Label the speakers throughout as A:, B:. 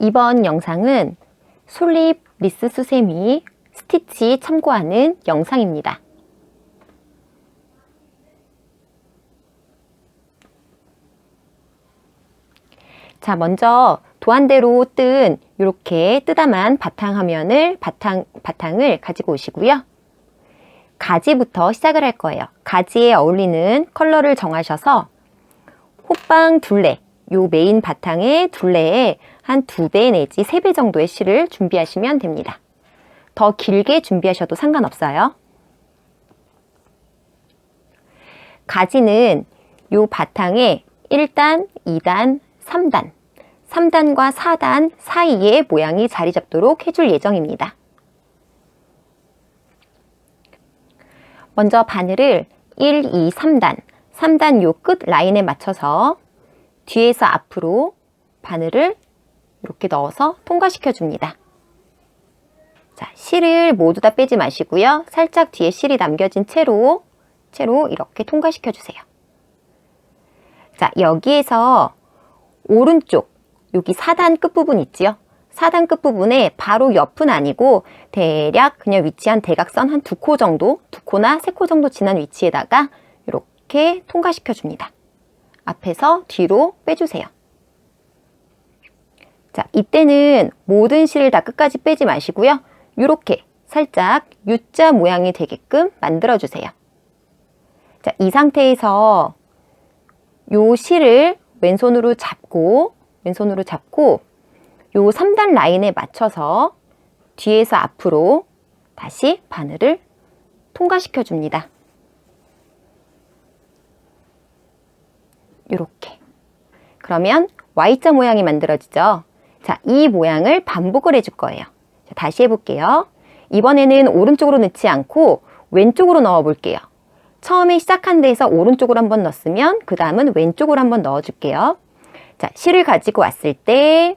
A: 이번 영상은 솔립 리스 수세미 스티치 참고하는 영상입니다. 자, 먼저 도안대로 뜬 이렇게 뜨다만 바탕 화면을 바탕 바탕을 가지고 오시고요. 가지부터 시작을 할 거예요. 가지에 어울리는 컬러를 정하셔서 호빵 둘레, 요 메인 바탕의 둘레에 한 두 배 내지 세 배 정도의 실을 준비하시면 됩니다. 더 길게 준비하셔도 상관없어요. 가지는 요 바탕에 1단, 2단, 3단, 3단과 4단 사이에 모양이 자리 잡도록 해줄 예정입니다. 먼저 바늘을 1, 2, 3단, 3단 요 끝 라인에 맞춰서 뒤에서 앞으로 바늘을 이렇게 넣어서 통과시켜 줍니다. 자, 실을 모두 다 빼지 마시고요. 살짝 뒤에 실이 남겨진 채로, 채로 이렇게 통과시켜 주세요. 자, 여기에서 오른쪽, 여기 4단 끝부분 있지요? 4단 끝부분에 바로 옆은 아니고 대략 그냥 위치한 대각선 한 두 코 정도, 두 코나 세 코 정도 지난 위치에다가 이렇게 통과시켜 줍니다. 앞에서 뒤로 빼주세요. 자, 이때는 모든 실을 다 끝까지 빼지 마시고요. 이렇게 살짝 U자 모양이 되게끔 만들어 주세요. 자, 이 상태에서 요 실을 왼손으로 잡고 왼손으로 잡고 요 3단 라인에 맞춰서 뒤에서 앞으로 다시 바늘을 통과시켜 줍니다. 이렇게. 그러면 Y자 모양이 만들어지죠. 자, 이 모양을 반복을 해줄 거예요. 자, 다시 해볼게요. 이번에는 오른쪽으로 넣지 않고 왼쪽으로 넣어 볼게요. 처음에 시작한 데에서 오른쪽으로 한번 넣었으면 그 다음은 왼쪽으로 한번 넣어 줄게요. 자, 실을 가지고 왔을 때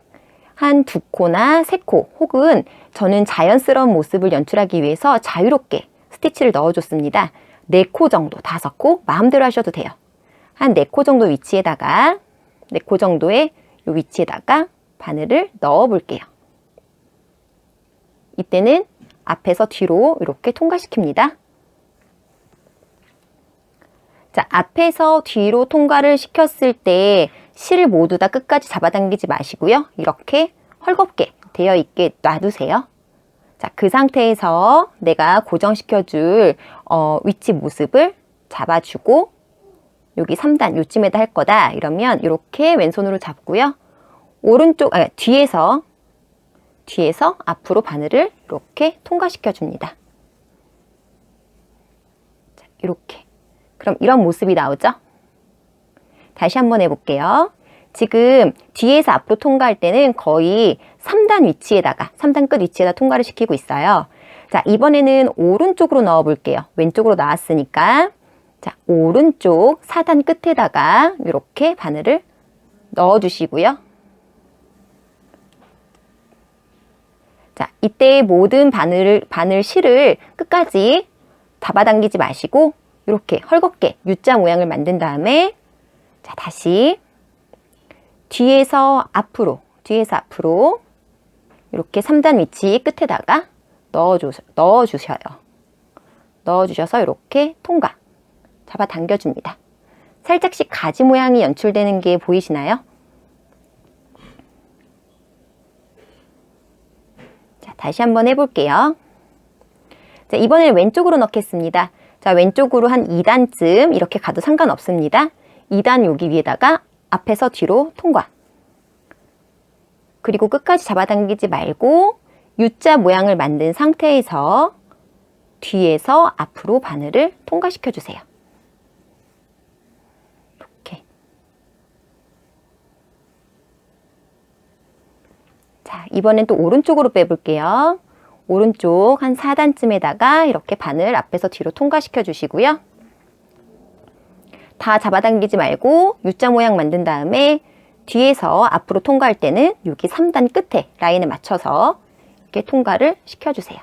A: 한 두 코나 세 코 혹은 저는 자연스러운 모습을 연출하기 위해서 자유롭게 스티치를 넣어줬습니다. 네 코 정도, 다섯 코 마음대로 하셔도 돼요. 한 네 코 정도 위치에다가 네 코 정도의 요 위치에다가 바늘을 넣어 볼게요. 이때는 앞에서 뒤로 이렇게 통과시킵니다. 자, 앞에서 뒤로 통과를 시켰을 때 실을 모두 다 끝까지 잡아당기지 마시고요. 이렇게 헐겁게 되어 있게 놔두세요. 자, 그 상태에서 내가 고정시켜줄 어, 위치 모습을 잡아주고 여기 3단 요쯤에다 할 거다 이러면 이렇게 왼손으로 잡고요. 오른쪽 아, 뒤에서 뒤에서 앞으로 바늘을 이렇게 통과시켜 줍니다. 자, 이렇게. 그럼 이런 모습이 나오죠? 다시 한번 해볼게요. 지금 뒤에서 앞으로 통과할 때는 거의 3단 위치에다가 3단 끝 위치에다 통과를 시키고 있어요. 자, 이번에는 오른쪽으로 넣어 볼게요. 왼쪽으로 나왔으니까 자, 오른쪽 4단 끝에다가 이렇게 바늘을 넣어 주시고요. 자, 이때 모든 바늘, 바늘 실을 끝까지 잡아당기지 마시고 이렇게 헐겁게 U자 모양을 만든 다음에 자, 다시 뒤에서 앞으로, 뒤에서 앞으로 이렇게 3단 위치 끝에다가 넣어주, 넣어주셔요. 넣어주셔서 이렇게 통과. 잡아당겨 줍니다. 살짝씩 가지 모양이 연출되는 게 보이시나요? 다시 한번 해볼게요. 자, 이번엔 왼쪽으로 넣겠습니다. 자, 왼쪽으로 한 2단쯤 이렇게 가도 상관없습니다. 2단 여기 위에다가 앞에서 뒤로 통과. 그리고 끝까지 잡아당기지 말고 U자 모양을 만든 상태에서 뒤에서 앞으로 바늘을 통과시켜 주세요. 이렇게. 자, 이번엔 또 오른쪽으로 빼볼게요. 오른쪽 한 4단쯤에다가 이렇게 바늘 앞에서 뒤로 통과시켜 주시고요. 다 잡아당기지 말고 U자 모양 만든 다음에 뒤에서 앞으로 통과할 때는 여기 3단 끝에 라인에 맞춰서 이렇게 통과를 시켜주세요.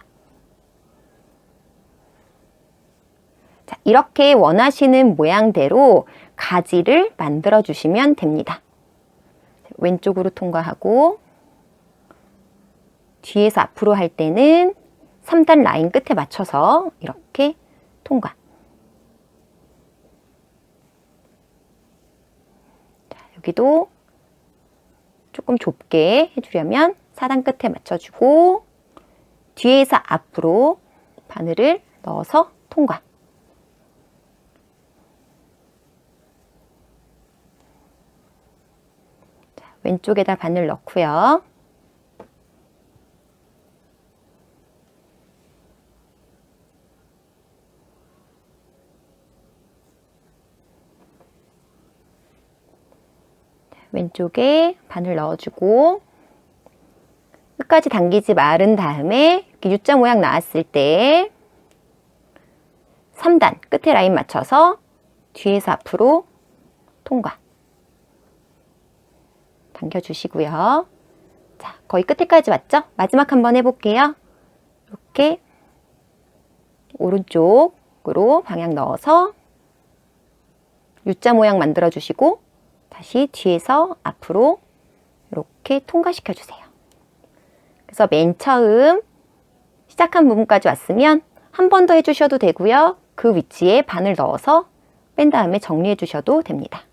A: 자, 이렇게 원하시는 모양대로 가지를 만들어 주시면 됩니다. 왼쪽으로 통과하고 뒤에서 앞으로 할 때는 3단 라인 끝에 맞춰서 이렇게 통과. 자, 여기도 조금 좁게 해주려면 4단 끝에 맞춰주고 뒤에서 앞으로 바늘을 넣어서 통과. 자, 왼쪽에다 바늘 넣고요. 왼쪽에 바늘 넣어주고 끝까지 당기지 마른 다음에 이렇게 U자 모양 나왔을 때 3단 끝에 라인 맞춰서 뒤에서 앞으로 통과 당겨주시고요. 자, 거의 끝에까지 왔죠? 마지막 한번 해볼게요. 이렇게 오른쪽으로 방향 넣어서 U자 모양 만들어 주시고 다시 뒤에서 앞으로 이렇게 통과시켜 주세요. 그래서 맨 처음 시작한 부분까지 왔으면 한 번 더 해주셔도 되고요. 그 위치에 바늘 넣어서 뺀 다음에 정리해 주셔도 됩니다.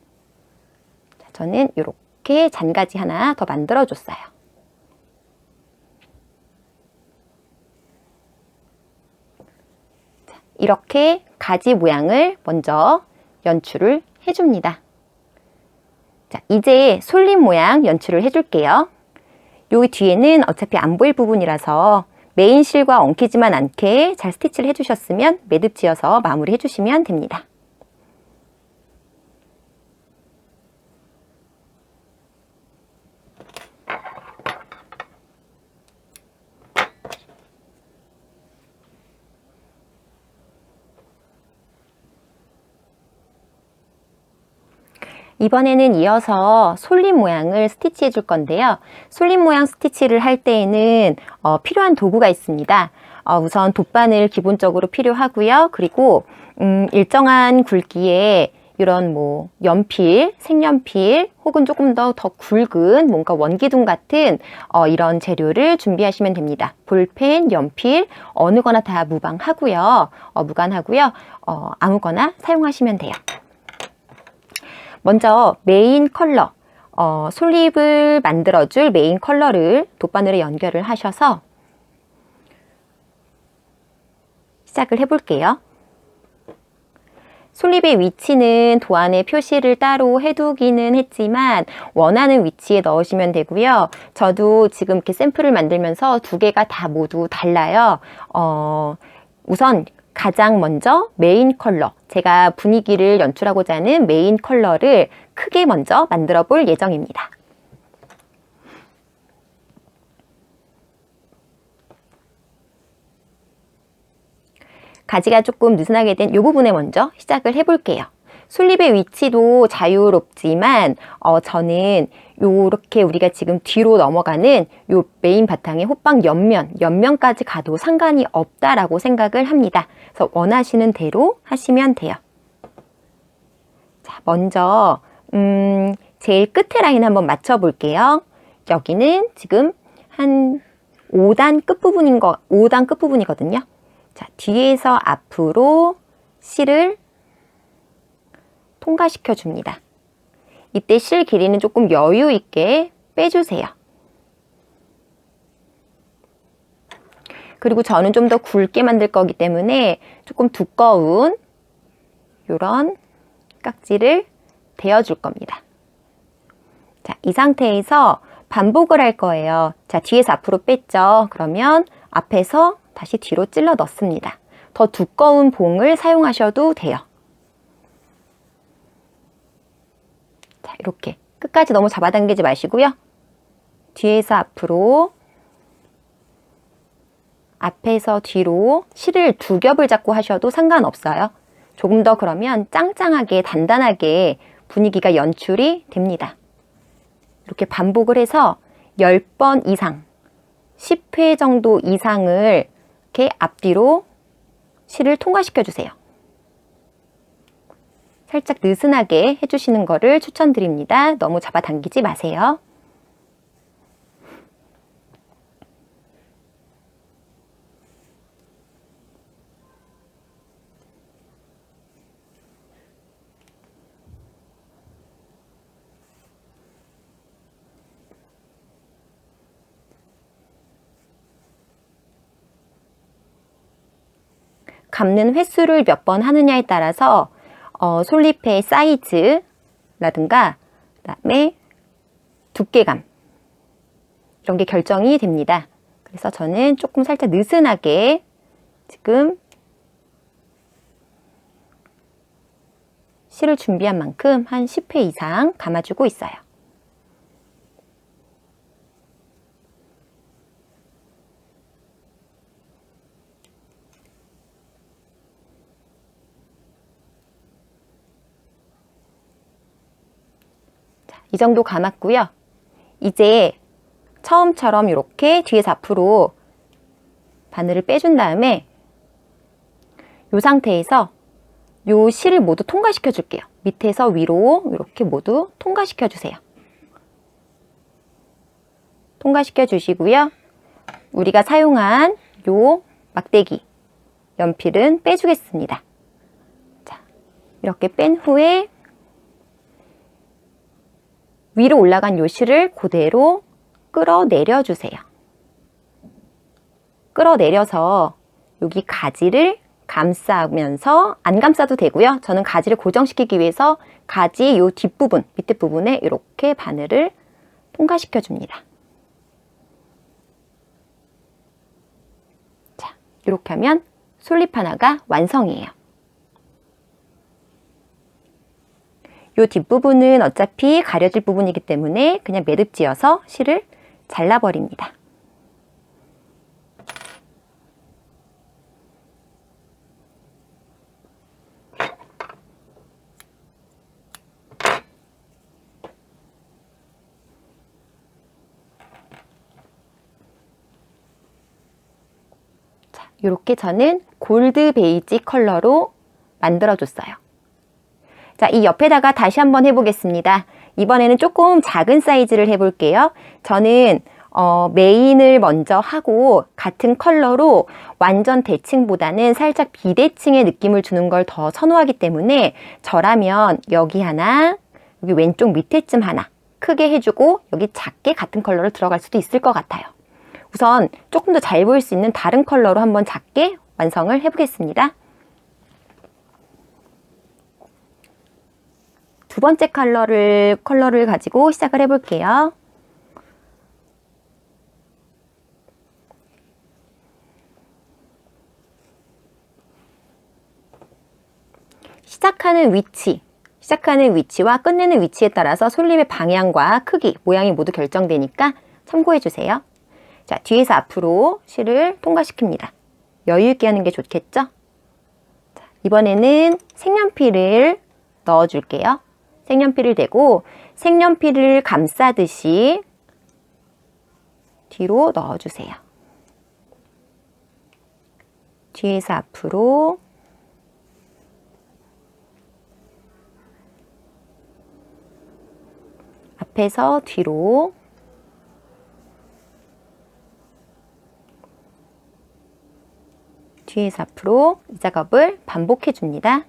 A: 자, 저는 이렇게 잔가지 하나 더 만들어 줬어요. 자, 이렇게 가지 모양을 먼저 연출을 해줍니다. 자, 이제 솔잎 모양 연출을 해줄게요. 여기 뒤에는 어차피 안 보일 부분이라서 메인 실과 엉키지만 않게 잘 스티치를 해주셨으면 매듭 지어서 마무리 해주시면 됩니다. 이번에는 이어서 솔잎 모양을 스티치 해 줄 건데요. 솔잎 모양 스티치를 할 때에는 어, 필요한 도구가 있습니다. 어, 우선 돗바늘 기본적으로 필요하고요. 그리고 음, 일정한 굵기에 이런 뭐 연필, 색연필 혹은 조금 더 더 굵은 뭔가 원기둥 같은 어, 이런 재료를 준비하시면 됩니다. 볼펜, 연필 어느 거나 다 무방하고요. 어, 무관하고요. 어, 아무거나 사용하시면 돼요. 먼저 메인 컬러, 어, 솔잎을 만들어줄 메인 컬러를 돗바늘에 연결을 하셔서 시작을 해볼게요. 솔잎의 위치는 도안에 표시를 따로 해두기는 했지만 원하는 위치에 넣으시면 되고요. 저도 지금 이렇게 샘플을 만들면서 두 개가 다 모두 달라요. 어, 우선 가장 먼저 메인 컬러, 제가 분위기를 연출하고자 하는 메인 컬러를 크게 먼저 만들어 볼 예정입니다. 가지가 조금 느슨하게 된 이 부분에 먼저 시작을 해볼게요. 솔잎의 위치도 자유롭지만 어, 저는 요렇게 우리가 지금 뒤로 넘어가는 요 메인 바탕의 호빵 옆면, 옆면까지 가도 상관이 없다라고 생각을 합니다. 그래서 원하시는 대로 하시면 돼요. 자, 먼저 음, 제일 끝에 라인 한번 맞춰 볼게요. 여기는 지금 한 5단 끝부분인 거, 5단 끝부분이거든요. 자, 뒤에서 앞으로 실을 통과시켜 줍니다. 이때 실 길이는 조금 여유 있게 빼주세요. 그리고 저는 좀 더 굵게 만들 거기 때문에 조금 두꺼운 이런 깍지를 대어줄 겁니다. 자, 이 상태에서 반복을 할 거예요. 자, 뒤에서 앞으로 뺐죠. 그러면 앞에서 다시 뒤로 찔러 넣습니다. 더 두꺼운 봉을 사용하셔도 돼요. 이렇게 끝까지 너무 잡아당기지 마시고요. 뒤에서 앞으로 앞에서 뒤로 실을 두 겹을 잡고 하셔도 상관없어요. 조금 더 그러면 짱짱하게 단단하게 분위기가 연출이 됩니다. 이렇게 반복을 해서 10번 이상, 10회 정도 이상을 이렇게 앞뒤로 실을 통과시켜 주세요. 살짝 느슨하게 해주시는 거를 추천드립니다. 너무 잡아당기지 마세요. 감는 횟수를 몇 번 하느냐에 따라서 어, 솔잎의 사이즈라든가 그다음에 두께감 이런 게 결정이 됩니다. 그래서 저는 조금 살짝 느슨하게 지금 실을 준비한 만큼 한 10회 이상 감아주고 있어요. 정도 감았고요. 이제 처음처럼 이렇게 뒤에서 앞으로 바늘을 빼준 다음에 이 상태에서 요 실을 모두 통과시켜 줄게요. 밑에서 위로 이렇게 모두 통과시켜 주세요. 통과시켜 주시고요. 우리가 사용한 요 막대기 연필은 빼주겠습니다. 자, 이렇게 뺀 후에 위로 올라간 요 실을 그대로 끌어내려 주세요. 끌어내려서 여기 가지를 감싸면서 안 감싸도 되고요. 저는 가지를 고정시키기 위해서 가지 요 뒷부분, 밑에 부분에 이렇게 바늘을 통과시켜 줍니다. 자, 이렇게 하면 솔잎 하나가 완성이에요. 요 뒷부분은 어차피 가려질 부분이기 때문에 그냥 매듭지어서 실을 잘라버립니다. 자, 이렇게 저는 골드 베이지 컬러로 만들어줬어요. 자, 이 옆에다가 다시 한번 해보겠습니다. 이번에는 조금 작은 사이즈를 해볼게요. 저는 어, 메인을 먼저 하고 같은 컬러로 완전 대칭보다는 살짝 비대칭의 느낌을 주는 걸 더 선호하기 때문에 저라면 여기 하나, 여기 왼쪽 밑에쯤 하나 크게 해주고 여기 작게 같은 컬러로 들어갈 수도 있을 것 같아요. 우선 조금 더 잘 보일 수 있는 다른 컬러로 한번 작게 완성을 해보겠습니다. 두 번째 컬러를, 컬러를 가지고 시작을 해볼게요. 시작하는 위치, 시작하는 위치와 끝내는 위치에 따라서 솔잎의 방향과 크기, 모양이 모두 결정되니까 참고해 주세요. 자, 뒤에서 앞으로 실을 통과시킵니다. 여유 있게 하는 게 좋겠죠? 자, 이번에는 색연필을 넣어 줄게요. 색연필을 대고 색연필을 감싸듯이 뒤로 넣어 주세요. 뒤에서 앞으로 앞에서 뒤로 뒤에서 앞으로 이 작업을 반복해 줍니다.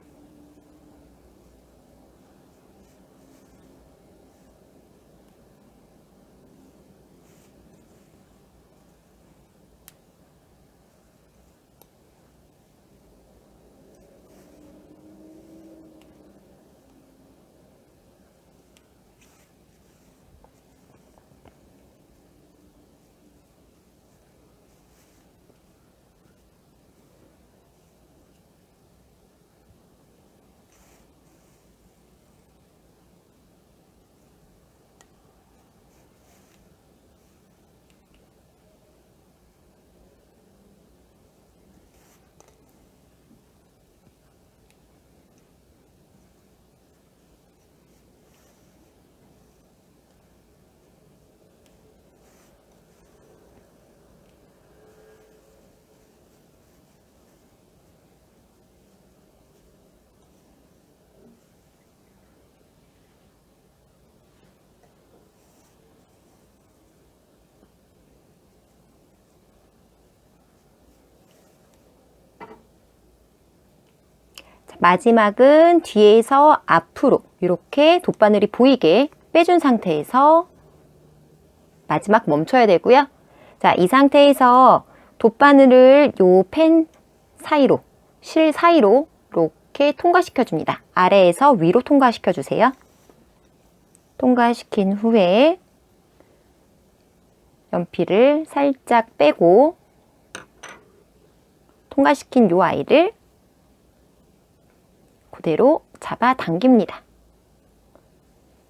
A: 마지막은 뒤에서 앞으로 이렇게 돗바늘이 보이게 빼준 상태에서 마지막 멈춰야 되고요. 자, 이 상태에서 돗바늘을 요 펜 사이로 실 사이로 이렇게 통과시켜 줍니다. 아래에서 위로 통과시켜 주세요. 통과시킨 후에 연필을 살짝 빼고 통과시킨 요 아이를 그대로 잡아 당깁니다.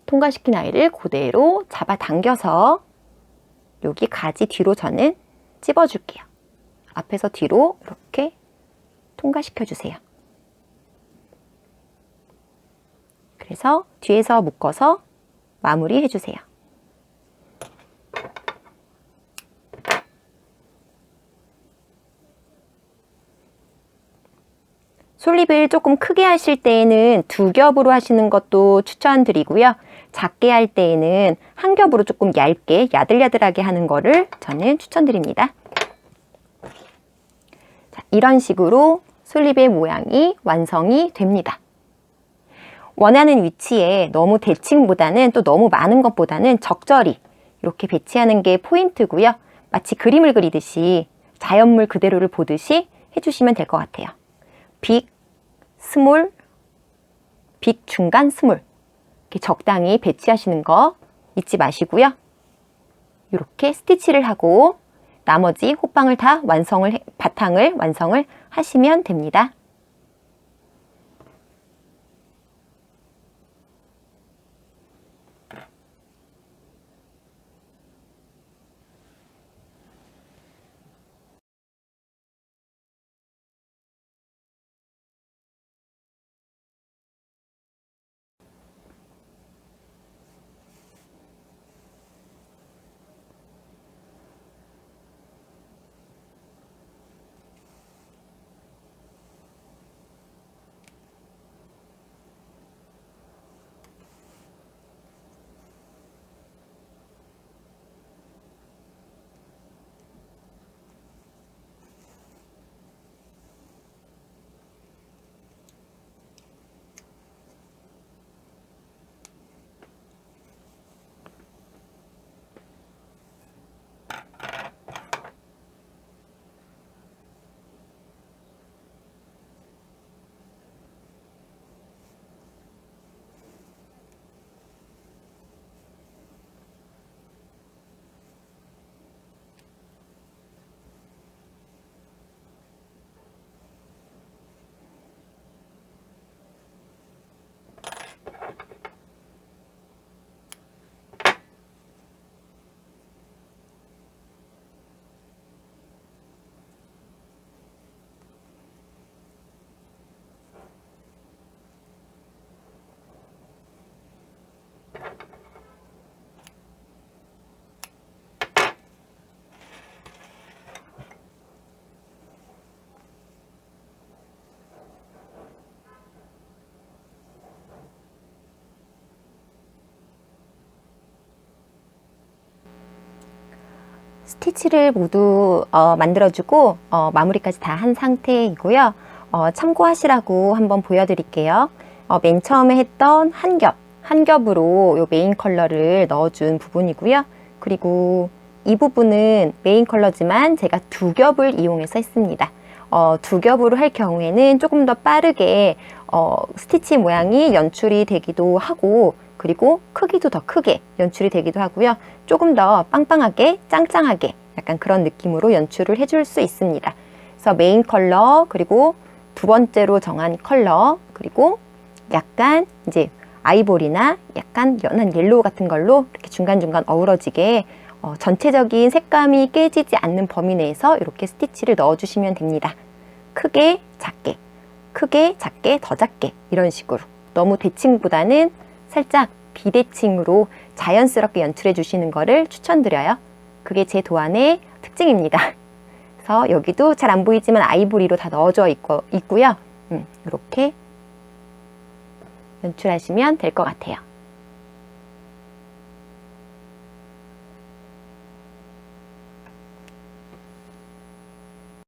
A: 통과시킨 아이를 그대로 잡아 당겨서 여기 가지 뒤로 저는 찝어줄게요. 앞에서 뒤로 이렇게 통과시켜 주세요. 그래서 뒤에서 묶어서 마무리 해주세요. 솔립을 조금 크게 하실 때에는 두 겹으로 하시는 것도 추천드리고요. 작게 할 때에는 한 겹으로 조금 얇게 야들야들하게 하는 거를 저는 추천드립니다. 자, 이런 식으로 솔립의 모양이 완성이 됩니다. 원하는 위치에 너무 대칭보다는 또 너무 많은 것보다는 적절히 이렇게 배치하는 게 포인트고요. 마치 그림을 그리듯이 자연물 그대로를 보듯이 해주시면 될 것 같아요. 빅, 스몰, 빅, 중간, 스몰 이렇게 적당히 배치하시는 거 잊지 마시고요. 이렇게 스티치를 하고 나머지 호빵을 다 완성을 해- 바탕을 완성을 하시면 됩니다. 스티치를 모두 어, 만들어주고 어, 마무리까지 다 한 상태이고요. 어, 참고하시라고 한번 보여드릴게요. 어, 맨 처음에 했던 한 겹, 한 겹으로 요 메인 컬러를 넣어준 부분이고요. 그리고 이 부분은 메인 컬러지만 제가 두 겹을 이용해서 했습니다. 어, 두 겹으로 할 경우에는 조금 더 빠르게 어, 스티치 모양이 연출이 되기도 하고 그리고 크기도 더 크게 연출이 되기도 하고요. 조금 더 빵빵하게 짱짱하게 약간 그런 느낌으로 연출을 해줄 수 있습니다. 그래서 메인 컬러 그리고 두 번째로 정한 컬러 그리고 약간 이제 아이보리나 약간 연한 옐로우 같은 걸로 이렇게 중간중간 어우러지게 어, 전체적인 색감이 깨지지 않는 범위 내에서 이렇게 스티치를 넣어주시면 됩니다. 크게, 작게, 크게, 작게, 더 작게 이런 식으로 너무 대칭보다는 살짝 비대칭으로 자연스럽게 연출해 주시는 거를 추천드려요. 그게 제 도안의 특징입니다. 그래서 여기도 잘 안 보이지만 아이보리로 다 넣어져 있고, 있고요. 음, 이렇게 연출하시면 될 것 같아요.